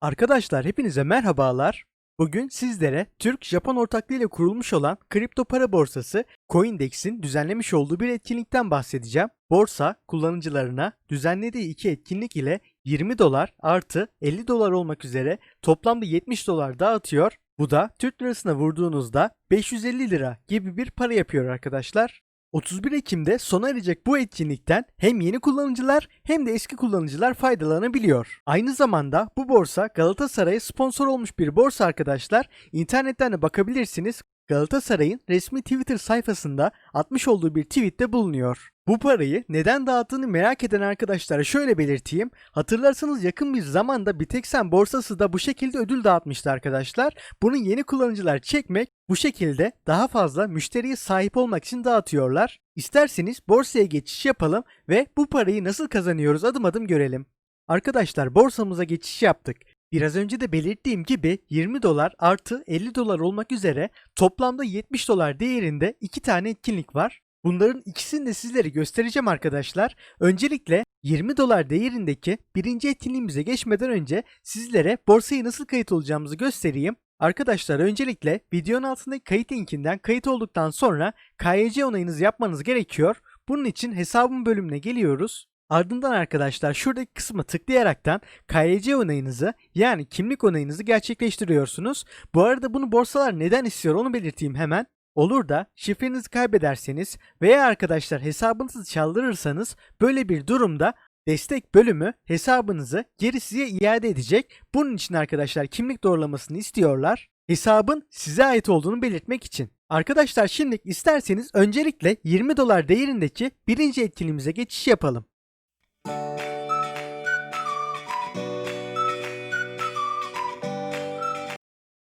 Arkadaşlar hepinize merhabalar. Bugün sizlere Türk-Japon ortaklığıyla kurulmuş olan kripto para borsası Coindex'in düzenlemiş olduğu bir etkinlikten bahsedeceğim. Borsa kullanıcılarına düzenlediği iki etkinlik ile 20 dolar artı 50 dolar olmak üzere toplamda 70 dolar dağıtıyor. Bu da Türk lirasına vurduğunuzda 550 lira gibi bir para yapıyor arkadaşlar. 31 Ekim'de sona erecek bu etkinlikten hem yeni kullanıcılar hem de eski kullanıcılar faydalanabiliyor. Aynı zamanda bu borsa Galatasaray'a sponsor olmuş bir borsa arkadaşlar. İnternetten de bakabilirsiniz. Galatasaray'ın resmi Twitter sayfasında atmış olduğu bir tweette bulunuyor. Bu parayı neden dağıttığını merak eden arkadaşlara şöyle belirteyim. Hatırlarsanız yakın bir zamanda Bitexen borsası da bu şekilde ödül dağıtmıştı arkadaşlar. Bunu yeni kullanıcılar çekmek bu şekilde daha fazla müşteriye sahip olmak için dağıtıyorlar. İsterseniz borsaya geçiş yapalım ve bu parayı nasıl kazanıyoruz adım adım görelim. Arkadaşlar borsamıza geçiş yaptık. Biraz önce de belirttiğim gibi 20 dolar artı 50 dolar olmak üzere toplamda 70 dolar değerinde iki tane etkinlik var. Bunların ikisini de sizlere göstereceğim arkadaşlar. Öncelikle 20 dolar değerindeki birinci etkinliğimize geçmeden önce sizlere borsaya nasıl kayıt olacağımızı göstereyim. Arkadaşlar öncelikle videonun altındaki kayıt linkinden kayıt olduktan sonra KYC onayınızı yapmanız gerekiyor. Bunun için hesabım bölümüne geliyoruz. Ardından arkadaşlar şuradaki kısma tıklayaraktan KYC onayınızı yani kimlik onayınızı gerçekleştiriyorsunuz. Bu arada bunu borsalar neden istiyor onu belirteyim hemen. Olur da şifrenizi kaybederseniz veya arkadaşlar hesabınızı çaldırırsanız böyle bir durumda destek bölümü hesabınızı geri size iade edecek. Bunun için arkadaşlar kimlik doğrulamasını istiyorlar. Hesabın size ait olduğunu belirtmek için. Arkadaşlar şimdi isterseniz öncelikle 20 dolar değerindeki birinci etkinliğimize geçiş yapalım.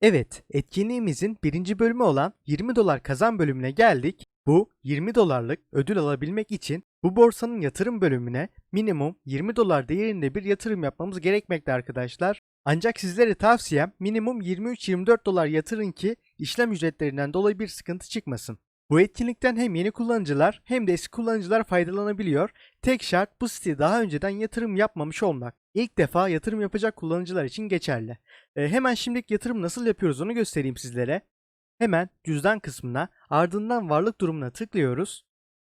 Evet, etkinliğimizin birinci bölümü olan 20 dolar kazan bölümüne geldik. Bu 20 dolarlık ödül alabilmek için bu borsanın yatırım bölümüne minimum 20 dolar değerinde bir yatırım yapmamız gerekmekte arkadaşlar. Ancak sizlere tavsiyem minimum 23-24 dolar yatırın ki işlem ücretlerinden dolayı bir sıkıntı çıkmasın. Bu etkinlikten hem yeni kullanıcılar hem de eski kullanıcılar faydalanabiliyor. Tek şart bu siteye daha önceden yatırım yapmamış olmak. İlk defa yatırım yapacak kullanıcılar için geçerli. E, hemen şimdilik yatırım nasıl yapıyoruz onu göstereyim sizlere. Hemen cüzdan kısmına ardından varlık durumuna tıklıyoruz.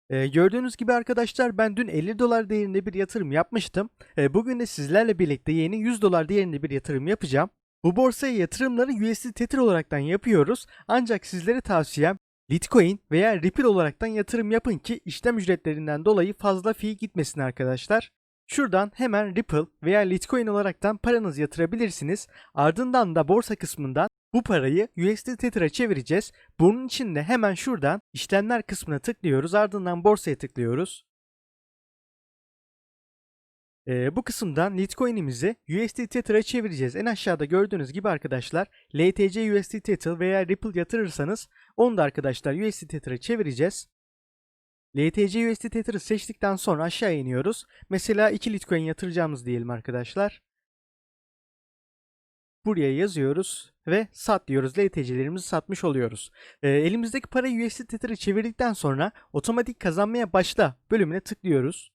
E, gördüğünüz gibi arkadaşlar ben dün 50 dolar değerinde bir yatırım yapmıştım. E, bugün de sizlerle birlikte yeni 100 dolar değerinde bir yatırım yapacağım. Bu borsaya yatırımları USD Tether olaraktan yapıyoruz. Ancak sizlere tavsiyem Litecoin veya Ripple olaraktan yatırım yapın ki işlem ücretlerinden dolayı fazla fee gitmesin arkadaşlar. Şuradan hemen Ripple veya Litecoin olaraktan paranızı yatırabilirsiniz. Ardından da borsa kısmından bu parayı USD Tether'a çevireceğiz. Bunun için de hemen şuradan işlemler kısmına tıklıyoruz. Ardından borsaya tıklıyoruz. Ee, bu kısımdan Litecoin'imizi USD Tether'a çevireceğiz. En aşağıda gördüğünüz gibi arkadaşlar LTC USD Tether veya Ripple yatırırsanız onu da arkadaşlar USD Tether'a çevireceğiz. LTC USD Tether'ı seçtikten sonra aşağı iniyoruz. Mesela 2 Litecoin yatıracağımız diyelim arkadaşlar. Buraya yazıyoruz ve sat diyoruz. LTC'lerimizi satmış oluyoruz. E, elimizdeki parayı USD Tether'a çevirdikten sonra otomatik kazanmaya başla bölümüne tıklıyoruz.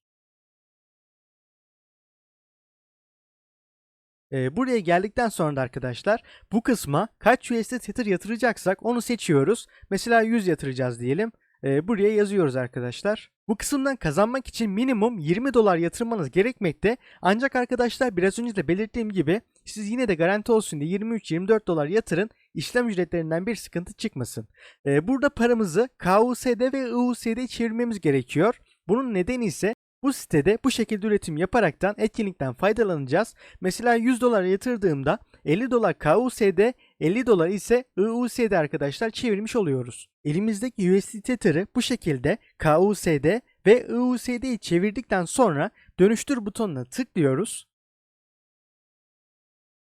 E, buraya geldikten sonra da arkadaşlar bu kısma kaç USD Tether yatıracaksak onu seçiyoruz. Mesela 100 yatıracağız diyelim. E, buraya yazıyoruz arkadaşlar. Bu kısımdan kazanmak için minimum 20 dolar yatırmanız gerekmekte. Ancak arkadaşlar biraz önce de belirttiğim gibi siz yine de garanti olsun diye 23-24 dolar yatırın. işlem ücretlerinden bir sıkıntı çıkmasın. Ee, burada paramızı KUSD ve IUSD çevirmemiz gerekiyor. Bunun nedeni ise bu sitede bu şekilde üretim yaparaktan etkinlikten faydalanacağız. Mesela 100 dolar yatırdığımda 50 dolar KUSD, 50 dolar ise IUSD arkadaşlar çevirmiş oluyoruz. Elimizdeki USD Tether'ı bu şekilde KUSD ve IUSD'yi çevirdikten sonra dönüştür butonuna tıklıyoruz.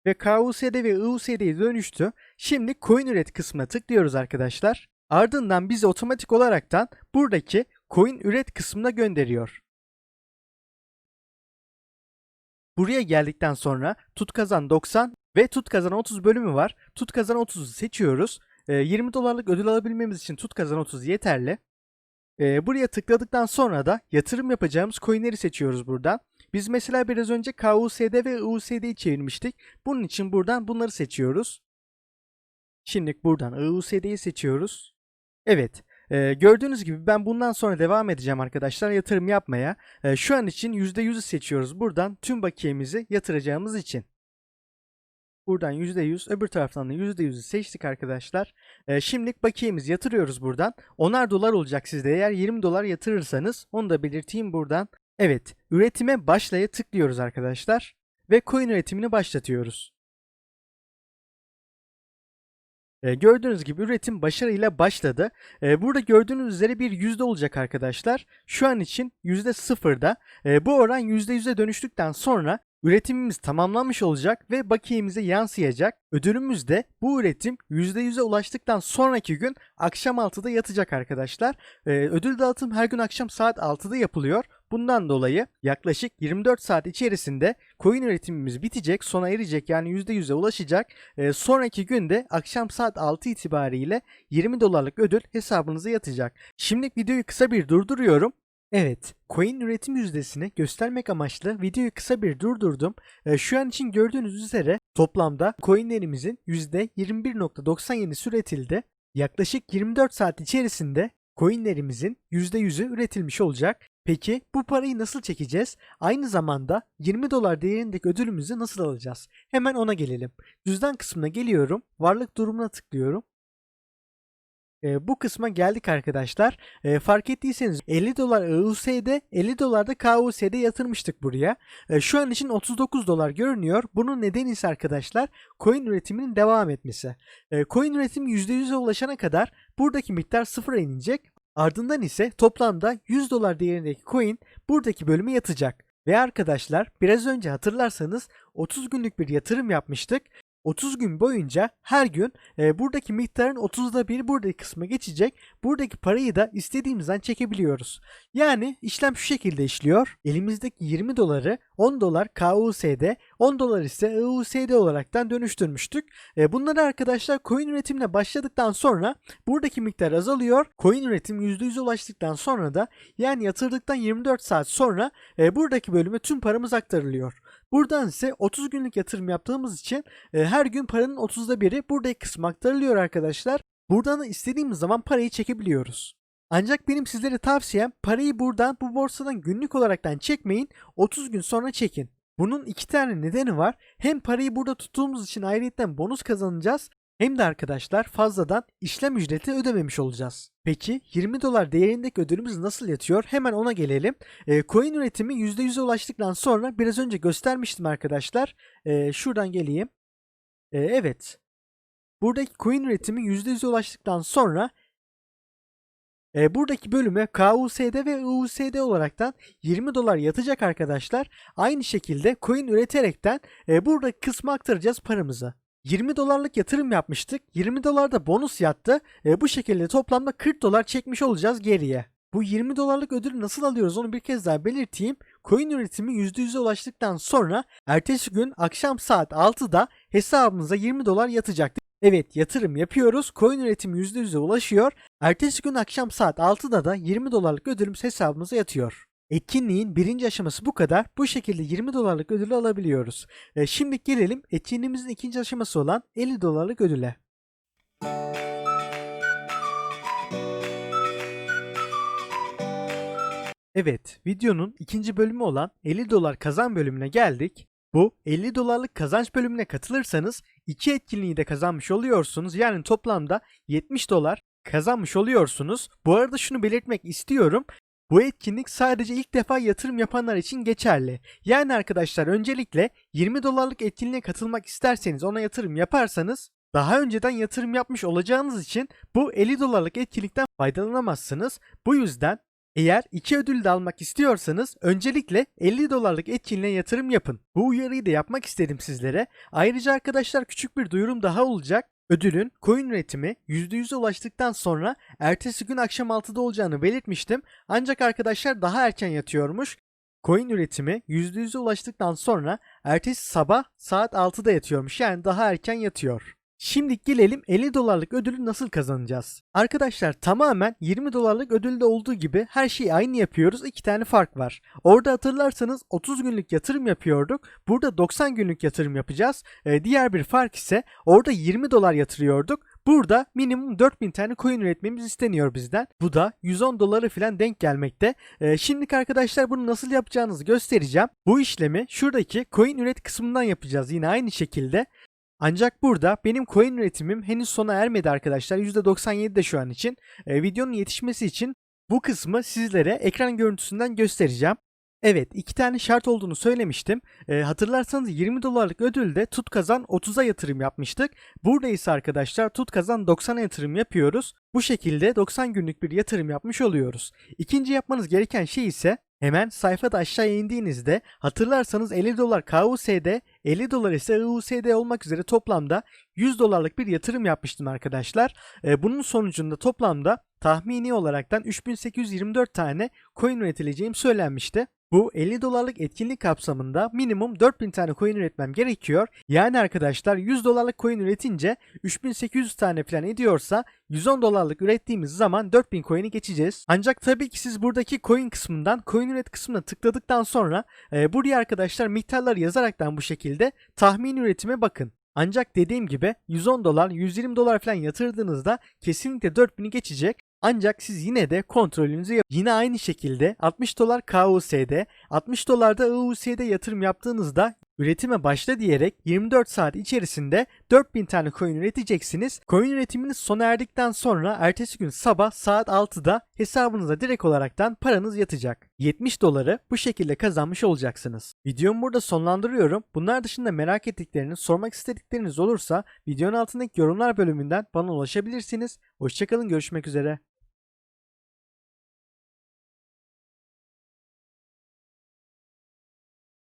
Ve KUSD ve IUSD'ye dönüştü. Şimdi coin üret kısmına tıklıyoruz arkadaşlar. Ardından bizi otomatik olaraktan buradaki coin üret kısmına gönderiyor. Buraya geldikten sonra tut kazan 90 ve tut kazan 30 bölümü var. Tut kazan 30'u seçiyoruz. 20 dolarlık ödül alabilmemiz için tut kazan 30 yeterli. Buraya tıkladıktan sonra da yatırım yapacağımız coinleri seçiyoruz buradan. Biz mesela biraz önce KUSD ve IUSD'yi çevirmiştik. Bunun için buradan bunları seçiyoruz. Şimdi buradan IUSD'yi seçiyoruz. Evet. E, gördüğünüz gibi ben bundan sonra devam edeceğim arkadaşlar yatırım yapmaya. E, şu an için %100'ü seçiyoruz buradan tüm bakiyemizi yatıracağımız için. Buradan %100 öbür taraftan da %100'ü seçtik arkadaşlar. E, şimdilik bakiyemizi yatırıyoruz buradan. 10'ar dolar olacak sizde eğer 20 dolar yatırırsanız onu da belirteyim buradan. Evet üretime başlaya tıklıyoruz arkadaşlar. Ve coin üretimini başlatıyoruz. E, gördüğünüz gibi üretim başarıyla başladı. E, burada gördüğünüz üzere bir yüzde olacak arkadaşlar. Şu an için yüzde sıfırda. E, bu oran yüzde yüze dönüştükten sonra üretimimiz tamamlanmış olacak ve bakiyemize yansıyacak. Ödülümüz de bu üretim %100'e ulaştıktan sonraki gün akşam 6'da yatacak arkadaşlar. Ee, ödül dağıtım her gün akşam saat 6'da yapılıyor. Bundan dolayı yaklaşık 24 saat içerisinde coin üretimimiz bitecek, sona erecek yani %100'e ulaşacak. Ee, sonraki günde akşam saat 6 itibariyle 20 dolarlık ödül hesabınıza yatacak. Şimdilik videoyu kısa bir durduruyorum. Evet, coin üretim yüzdesini göstermek amaçlı videoyu kısa bir durdurdum. Ee, şu an için gördüğünüz üzere toplamda coinlerimizin %21.97'si üretildi. Yaklaşık 24 saat içerisinde coinlerimizin %100'ü üretilmiş olacak. Peki bu parayı nasıl çekeceğiz? Aynı zamanda 20 dolar değerindeki ödülümüzü nasıl alacağız? Hemen ona gelelim. Cüzdan kısmına geliyorum. Varlık durumuna tıklıyorum. E, bu kısma geldik arkadaşlar. E, fark ettiyseniz 50 dolar IUSD, 50 dolar da KUSD yatırmıştık buraya. E, şu an için 39 dolar görünüyor. Bunun nedeni ise arkadaşlar coin üretiminin devam etmesi. E, coin üretimi %100'e ulaşana kadar buradaki miktar sıfıra inecek. Ardından ise toplamda 100 dolar değerindeki coin buradaki bölüme yatacak. Ve arkadaşlar biraz önce hatırlarsanız 30 günlük bir yatırım yapmıştık 30 gün boyunca her gün e, buradaki miktarın 30'da bir buradaki kısma geçecek. Buradaki parayı da istediğimizden çekebiliyoruz. Yani işlem şu şekilde işliyor. Elimizdeki 20 doları 10 dolar KUSD, 10 dolar ise IUSD olaraktan dönüştürmüştük. E, bunları arkadaşlar coin üretimine başladıktan sonra buradaki miktar azalıyor. Coin üretim %100'e ulaştıktan sonra da yani yatırdıktan 24 saat sonra e, buradaki bölüme tüm paramız aktarılıyor. Buradan ise 30 günlük yatırım yaptığımız için e, her gün paranın 30'da biri buradaki kısma aktarılıyor arkadaşlar. Buradan da istediğimiz zaman parayı çekebiliyoruz. Ancak benim sizlere tavsiyem parayı buradan bu borsadan günlük olaraktan çekmeyin 30 gün sonra çekin. Bunun iki tane nedeni var. Hem parayı burada tuttuğumuz için ayrıyetten bonus kazanacağız hem de arkadaşlar fazladan işlem ücreti ödememiş olacağız. Peki 20 dolar değerindeki ödülümüz nasıl yatıyor? Hemen ona gelelim. E, coin üretimi %100'e ulaştıktan sonra biraz önce göstermiştim arkadaşlar. E, şuradan geleyim. E, evet. Buradaki coin üretimi %100'e ulaştıktan sonra e, buradaki bölüme KUSD ve IUSD olaraktan 20 dolar yatacak arkadaşlar. Aynı şekilde coin üreterekten e, buradaki kısmı aktaracağız paramızı. 20 dolarlık yatırım yapmıştık. 20 dolar da bonus yattı. E, bu şekilde toplamda 40 dolar çekmiş olacağız geriye. Bu 20 dolarlık ödülü nasıl alıyoruz onu bir kez daha belirteyim. Coin üretimi %100'e ulaştıktan sonra ertesi gün akşam saat 6'da hesabımıza 20 dolar yatacaktı. Evet yatırım yapıyoruz. Coin üretimi %100'e ulaşıyor. Ertesi gün akşam saat 6'da da 20 dolarlık ödülümüz hesabımıza yatıyor. Etkinliğin birinci aşaması bu kadar. Bu şekilde 20 dolarlık ödülü alabiliyoruz. E, şimdi gelelim etkinliğimizin ikinci aşaması olan 50 dolarlık ödüle. Evet, videonun ikinci bölümü olan 50 dolar kazan bölümüne geldik. Bu 50 dolarlık kazanç bölümüne katılırsanız iki etkinliği de kazanmış oluyorsunuz. Yani toplamda 70 dolar kazanmış oluyorsunuz. Bu arada şunu belirtmek istiyorum. Bu etkinlik sadece ilk defa yatırım yapanlar için geçerli. Yani arkadaşlar öncelikle 20 dolarlık etkinliğe katılmak isterseniz ona yatırım yaparsanız daha önceden yatırım yapmış olacağınız için bu 50 dolarlık etkinlikten faydalanamazsınız. Bu yüzden eğer iki ödül de almak istiyorsanız öncelikle 50 dolarlık etkinliğe yatırım yapın. Bu uyarıyı da yapmak istedim sizlere. Ayrıca arkadaşlar küçük bir duyurum daha olacak. Ödülün coin üretimi %100'e ulaştıktan sonra ertesi gün akşam 6'da olacağını belirtmiştim. Ancak arkadaşlar daha erken yatıyormuş. Coin üretimi %100'e ulaştıktan sonra ertesi sabah saat 6'da yatıyormuş. Yani daha erken yatıyor. Şimdi gelelim 50 dolarlık ödülü nasıl kazanacağız? Arkadaşlar tamamen 20 dolarlık ödülde olduğu gibi her şeyi aynı yapıyoruz. İki tane fark var. Orada hatırlarsanız 30 günlük yatırım yapıyorduk. Burada 90 günlük yatırım yapacağız. Ee, diğer bir fark ise orada 20 dolar yatırıyorduk. Burada minimum 4000 tane coin üretmemiz isteniyor bizden. Bu da 110 doları falan denk gelmekte. Ee, şimdiki arkadaşlar bunu nasıl yapacağınızı göstereceğim. Bu işlemi şuradaki coin üret kısmından yapacağız yine aynı şekilde. Ancak burada benim coin üretimim henüz sona ermedi arkadaşlar. %97'de şu an için. Ee, videonun yetişmesi için bu kısmı sizlere ekran görüntüsünden göstereceğim. Evet iki tane şart olduğunu söylemiştim. Ee, hatırlarsanız 20 dolarlık ödülde tut kazan 30'a yatırım yapmıştık. Burada ise arkadaşlar tut kazan 90'a yatırım yapıyoruz. Bu şekilde 90 günlük bir yatırım yapmış oluyoruz. İkinci yapmanız gereken şey ise hemen sayfada aşağıya indiğinizde hatırlarsanız 50 dolar KUS'de 50 dolar ise IUS'de olmak üzere toplamda 100 dolarlık bir yatırım yapmıştım arkadaşlar. Ee, bunun sonucunda toplamda tahmini olaraktan 3824 tane coin üretileceğim söylenmişti. Bu 50 dolarlık etkinlik kapsamında minimum 4000 tane coin üretmem gerekiyor. Yani arkadaşlar 100 dolarlık coin üretince 3800 tane falan ediyorsa 110 dolarlık ürettiğimiz zaman 4000 coin'i geçeceğiz. Ancak tabii ki siz buradaki coin kısmından coin üret kısmına tıkladıktan sonra e, buraya arkadaşlar miktarları yazaraktan bu şekilde tahmin üretime bakın. Ancak dediğim gibi 110 dolar 120 dolar falan yatırdığınızda kesinlikle 4000'i geçecek. Ancak siz yine de kontrolünüzü yap. Yine aynı şekilde 60 dolar KUS'de, 60 dolar da IUS'de yatırım yaptığınızda üretime başla diyerek 24 saat içerisinde 4000 tane coin üreteceksiniz. Coin üretiminiz sona erdikten sonra ertesi gün sabah saat 6'da hesabınıza direkt olaraktan paranız yatacak. 70 doları bu şekilde kazanmış olacaksınız. Videomu burada sonlandırıyorum. Bunlar dışında merak ettikleriniz, sormak istedikleriniz olursa videonun altındaki yorumlar bölümünden bana ulaşabilirsiniz. Hoşçakalın görüşmek üzere.